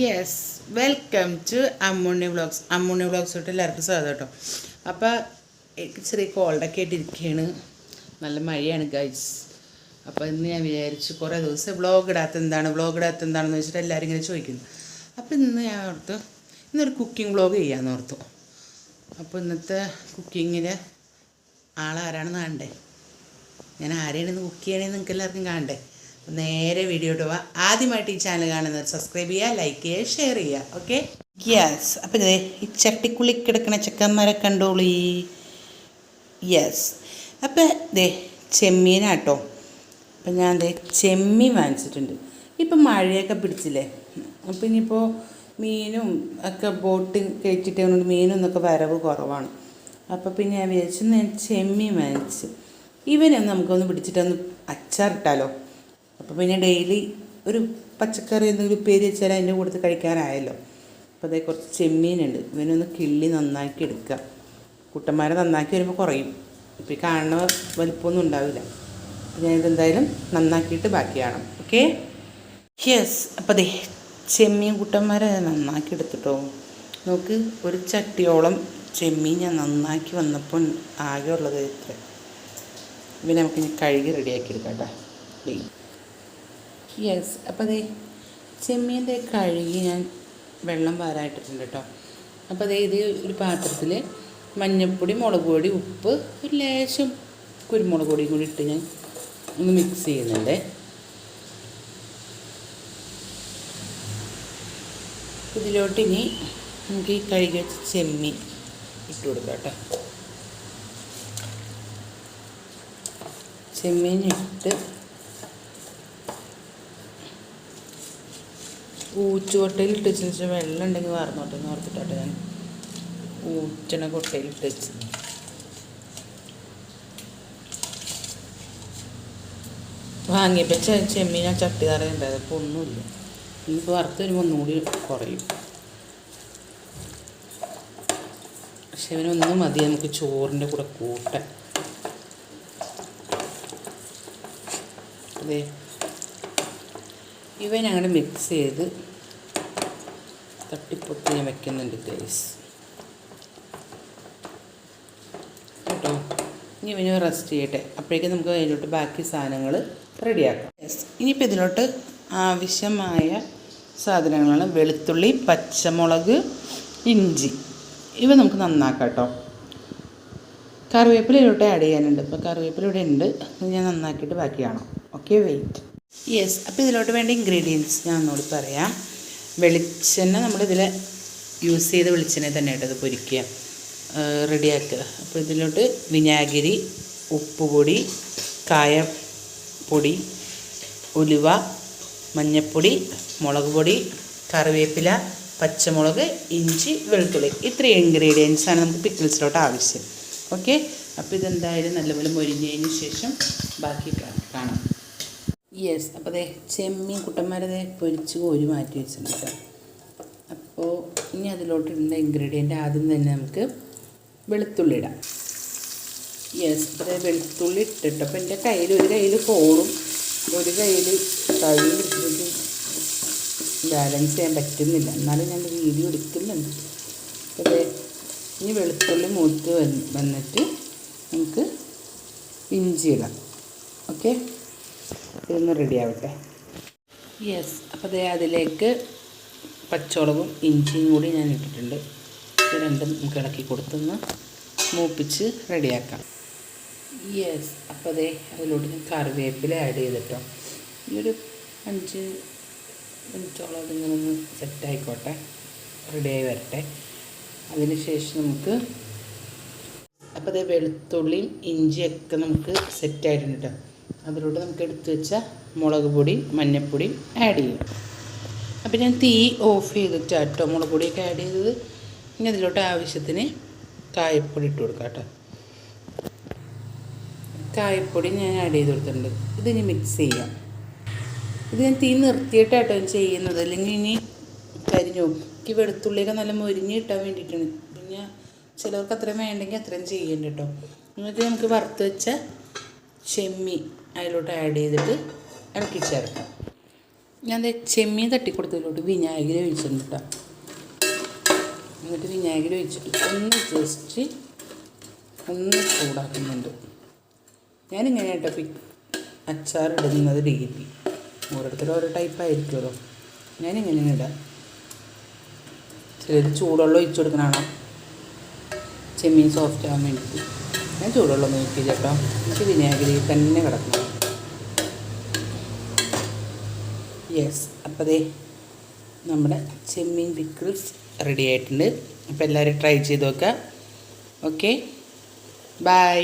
Yes welcome to Ammunni vlogs Ammunni vlogs തൊട്ട് എല്ലാവർക്കും സ്വാഗതം കേട്ടോ. അപ്പോൾ എനിക്ക് ചെറിയ കോൾഡൊക്കെ ആയിട്ടിരിക്കുകയാണ് നല്ല മഴയാണ് ഗൈസ് അപ്പോൾ ഇന്ന് ഞാൻ വിചാരിച്ചു കുറേ ദിവസം വ്ളോഗ് ഇടാത്ത എന്താണ് വ്ളോഗ് ഇടാത്ത എന്താണെന്ന് വെച്ചിട്ട് എല്ലാവരും ഇങ്ങനെ ചോദിക്കുന്നു. അപ്പോൾ ഇന്ന് ഞാൻ ഓർത്തു ഇന്നൊരു കുക്കിംഗ് വ്ളോഗ് ചെയ്യാമെന്ന് ഓർത്തു. അപ്പോൾ ഇന്നത്തെ കുക്കിങ്ങിന് ആളാരാണെന്ന് കാണണ്ടേ? ഞാൻ ആരെയാണ് ഇന്ന് കുക്ക് ചെയ്യണേന്ന് നിങ്ങൾക്ക് എല്ലാവർക്കും കാണണ്ടേ? നേരെ വീഡിയോ ഇടുക. ആദ്യമായിട്ട് ഈ ചാനൽ കാണുന്നവർ സബ്സ്ക്രൈബ് ചെയ്യുക ലൈക്ക് ചെയ്യുക ഷെയർ ചെയ്യുക. ഓക്കെ യെസ് അപ്പം ഈ ചട്ടിക്കുള്ളി കിടക്കുന്ന ചെക്കന്മാരെ കണ്ടോളി. യെസ് അപ്പം ദേ ചെമ്മീനാട്ടോ അപ്പം ഞാൻ ദേ ചെമ്മീൻ വാങ്ങിച്ചിട്ടുണ്ട്. ഇപ്പം മഴയൊക്കെ പിടിച്ചില്ലേ? അപ്പം ഇനിയിപ്പോൾ മീനും ഒക്കെ ബോട്ട് കയറ്റിട്ട് കൊണ്ട് മീനും എന്നൊക്കെ വരവ് കുറവാണ്. അപ്പോൾ പിന്നെ ഞാൻ വിചാരിച്ചു ഞാൻ ചെമ്മീൻ വാങ്ങിച്ചു. ഇവനെ നമുക്കൊന്ന് പിടിച്ചിട്ടൊന്ന് അച്ചാറിട്ടാലോ? അപ്പോൾ പിന്നെ ഡെയിലി ഒരു പച്ചക്കറി എന്തെങ്കിലും ഉപ്പേരി വെച്ചാൽ അതിന്റെ കൂടുതൽ കഴിക്കാനായല്ലോ. അപ്പോൾ അതേ കുറച്ച് ചെമ്മീനുണ്ട്. ഇവനൊന്ന് കിള്ളി നന്നാക്കി എടുക്കുക. കുട്ടന്മാരെ നന്നാക്കി വരുമ്പോൾ കുറയും. ഇപ്പോൾ ഈ കാണുന്ന വലിപ്പമൊന്നും ഉണ്ടാവില്ല. ഞാൻ ഞാനിത് എന്തായാലും നന്നാക്കിയിട്ട് ബാക്കി കാണാം. ഓക്കെ? യെസ് അപ്പോൾ അതെ ചെമ്മീൻ കുട്ടന്മാരെ നന്നാക്കി എടുത്തിട്ടോ. നോക്ക് ഒരു ചട്ടിയോളം ചെമ്മീൻ ഞാൻ നന്നാക്കി വന്നപ്പോൾ ആകെ ഉള്ളത് ഇത്ര. പിന്നെ നമുക്ക് ഇനി കഴുകി റെഡിയാക്കി എടുക്കാം കേട്ടോ. യെസ് അപ്പോൾ അതേ ചെമ്മീന്റെ കഴുകി ഞാൻ വെള്ളം പാരായിട്ടിട്ടുണ്ട് കേട്ടോ അപ്പോൾ അതേ ഇത് ഒരു പാത്രത്തിൽ മഞ്ഞൾപ്പൊടി മുളക് പൊടി ഉപ്പ് ഒരു ലേശം കുരുമുളക് പൊടിയും കൂടി ഇട്ട് ഞാൻ ഒന്ന് മിക്സ് ചെയ്യുന്നുണ്ട്. ഇതിലോട്ട് ഇനി നമുക്ക് ഈ കഴുകി വെച്ച ചെമ്മീൻ ഇട്ട് കൊടുക്കാം കേട്ടോ ചെമ്മീൻ ഇട്ട് ഊച്ചുകൊട്ടയിൽ ഇട്ട് വെച്ച് വെള്ളം ഉണ്ടെങ്കിൽ വാർന്നോട്ടെ എന്ന് ഓർത്തിട്ടാട്ടെ ഞാൻ ഊറ്റണ കൊട്ടയിൽ ഇട്ട് വെച്ച് വാങ്ങിയപ്പോൾ ചെമ്മീൻ ആ ചട്ടി തറയുണ്ടായത് അപ്പോൾ ഒന്നുമില്ല. ഇനിയിപ്പോൾ വറുത്ത് വരുമ്പോൾ ഒന്നുകൂടി കുറയും. പക്ഷെ ഇവനൊന്നും മതി നമുക്ക് ചോറിന്റെ കൂടെ കൂട്ടാൻ. അതെ. ഇവ ഞങ്ങൾ മിക്സ് ചെയ്ത് തട്ടിപ്പൊത്തി ഞാൻ വെക്കുന്നുണ്ട് ഗൈസ് കേട്ടോ? ഇനി ഇവന് റെസ്റ്റ് ചെയ്യട്ടെ. അപ്പോഴേക്കും നമുക്ക് അതിലോട്ട് ബാക്കി സാധനങ്ങൾ റെഡിയാക്കാം. യെസ് ഇനിയിപ്പോൾ ഇതിലോട്ട് ആവശ്യമായ സാധനങ്ങളാണ് വെളുത്തുള്ളി പച്ചമുളക് ഇഞ്ചി. ഇവ നമുക്ക് നന്നാക്കാം കേട്ടോ. കറിവേപ്പില ഇതിലോട്ട് ആഡ് ചെയ്യാനുണ്ട്. അപ്പോൾ കറിവേപ്പില ഇവിടെ ഉണ്ട്. ഞാൻ നന്നാക്കിയിട്ട് ബാക്കി കാണാം ഓക്കെ വെയിറ്റ് യെസ് അപ്പോൾ ഇതിലോട്ട് വേണ്ട ഇൻഗ്രീഡിയൻസ് ഞാൻ ഒന്നുകൂടി പറയാം. വെളിച്ചെണ്ണ നമ്മളിതിൽ യൂസ് ചെയ്ത വെളിച്ചെണ്ണ തന്നെ ഇത് പൊരിക്കുക റെഡിയാക്കുക അപ്പോൾ ഇതിലോട്ട് വിനാഗിരി ഉപ്പുപൊടി കായപ്പൊടി ഉലുവ മഞ്ഞൾപ്പൊടി മുളക് പൊടി കറിവേപ്പില പച്ചമുളക് ഇഞ്ചി വെളുത്തുള്ളി. ഇത്രയും ഇൻഗ്രീഡിയൻസാണ് നമുക്ക് പിക്കിൾസിലോട്ട് ആവശ്യം. ഓക്കെ അപ്പോൾ ഇതെന്തായാലും നല്ലപോലെ മൊരിഞ്ഞതിന് ശേഷം ബാക്കി കാണാം. യെസ് അപ്പോൾ അതെ ചെമ്മീൻ കുട്ടന്മാരതെ പൊരിച്ച് കോരി മാറ്റി വെച്ചിട്ടുണ്ട് കേട്ടോ. അപ്പോൾ ഇനി അതിലോട്ട് ഇടുന്ന ഇൻഗ്രീഡിയന്റ് ആദ്യം തന്നെ നമുക്ക് വെളുത്തുള്ളി ഇടാം. യെസ് അപ്പോൾ വെളുത്തുള്ളി ഇട്ടിട്ട് അപ്പോൾ എന്റെ കയ്യിൽ ഒരു കയ്യിൽ ഫോണും ഒരു കയ്യിൽ കഴിയും ഇട്ടിട്ട് ബാലൻസ് ചെയ്യാൻ പറ്റുന്നില്ല. എന്നാലും ഞാൻ വീഡിയോ എടുക്കുന്നുണ്ട്. അപ്പോൾ ദേ ഇനി വെളുത്തുള്ളി മൂത്ത് വന്നിട്ട് നമുക്ക് ഇഞ്ചി ഇടാം. ഓക്കെ ഇതൊന്ന് റെഡി ആവട്ടെ. യെസ് അപ്പോൾ ദേ അതിലേക്ക് പച്ചമുളകും ഇഞ്ചിയും കൂടി ഞാൻ ഇട്ടിട്ടുണ്ട്. ഇത് രണ്ടും നമുക്ക് ഇളക്കി കൊടുത്തൊന്ന് മൂപ്പിച്ച് റെഡിയാക്കാം യെസ് അപ്പോൾ അതേ അതിലോട്ട് ഞാൻ കറിവേപ്പില ആഡ് ചെയ്തിട്ടോ. ഈ ഒരു അഞ്ച് മിനിറ്റോളം അതിങ്ങനെ ഒന്ന് സെറ്റായിക്കോട്ടെ റെഡിയായി വരട്ടെ. അതിന് ശേഷം നമുക്ക് അപ്പോൾ അതേ വെളുത്തുള്ളിയും ഇഞ്ചിയൊക്കെ നമുക്ക് സെറ്റായിട്ടുണ്ട് കേട്ടോ അതിലോട്ട് നമുക്ക് എടുത്തു വെച്ച മുളക് പൊടി മഞ്ഞൾപ്പൊടി ആഡ് ചെയ്യും. അപ്പോൾ ഞാൻ തീ ഓഫ് ചെയ്തിട്ട് കേട്ടോ മുളക് പൊടിയൊക്കെ ആഡ് ചെയ്തത്. ഇനി അതിലോട്ട് ആവശ്യത്തിന് കായപ്പൊടി ഇട്ട് കൊടുക്കാം കേട്ടോ. കായപ്പൊടി ഞാൻ ആഡ് ചെയ്ത് കൊടുത്തിട്ടുണ്ട്. ഇതിനി മിക്സ് ചെയ്യാം. ഇത് ഞാൻ തീ നിർത്തിയിട്ടാട്ടോ ചെയ്യുന്നത്. അല്ലെങ്കിൽ ഇനി കരിഞ്ഞു ഈ വെളുത്തുള്ളിയൊക്കെ നല്ല മൊരിഞ്ഞ് കിട്ടാൻ വേണ്ടിയിട്ടാണ്. പിന്നെ ചിലർക്ക് അത്രയും വേണ്ടെങ്കിൽ അത്രയും ചെയ്യണ്ട കേട്ടോ. എന്നിട്ട് നമുക്ക് വറുത്ത് വെച്ച ചെമ്മി അതിലോട്ട് ആഡ് ചെയ്തിട്ട് ഇളക്കി ചേർക്കാം ഞാൻ ചെമ്മീൻ തട്ടിക്കൊടുത്തതിലോട്ട് വിനാഗിരി ഒഴിച്ചിട്ടുണ്ട് കേട്ടോ. എന്നിട്ട് വിനാഗിരി ഒഴിച്ചിട്ട് ഒന്ന് ജസ്റ്റ് ഒന്ന് ചൂടാക്കുന്നുണ്ട്. ഞാനിങ്ങനെ കേട്ടോ പി അച്ചാർ ഇടുന്നത് രീതി. ഓരോരുത്തർ ഓരോ ടൈപ്പ് ആയിരിക്കുമല്ലോ. ഞാനിങ്ങനെ ഇടാം ചിലർ ചൂടുവെള്ളം ഒഴിച്ചു കൊടുക്കണാണോ ചെമ്മീൻ സോഫ്റ്റ് ആവാൻ വേണ്ടിയിട്ട്. ഞാൻ ചൂടുവെള്ളം നോക്കി ചേട്ടോ എനിക്ക് വിനാഗിരി തന്നെ കിടക്കണം. യെസ് അപ്പോൾ ദേ നമ്മുടെ ചെമ്മീൻ പിക്കിൾസ് റെഡി ആയിട്ടുണ്ട്. അപ്പോൾ എല്ലാവരും ട്രൈ ചെയ്ത് നോക്കുക. Okay bye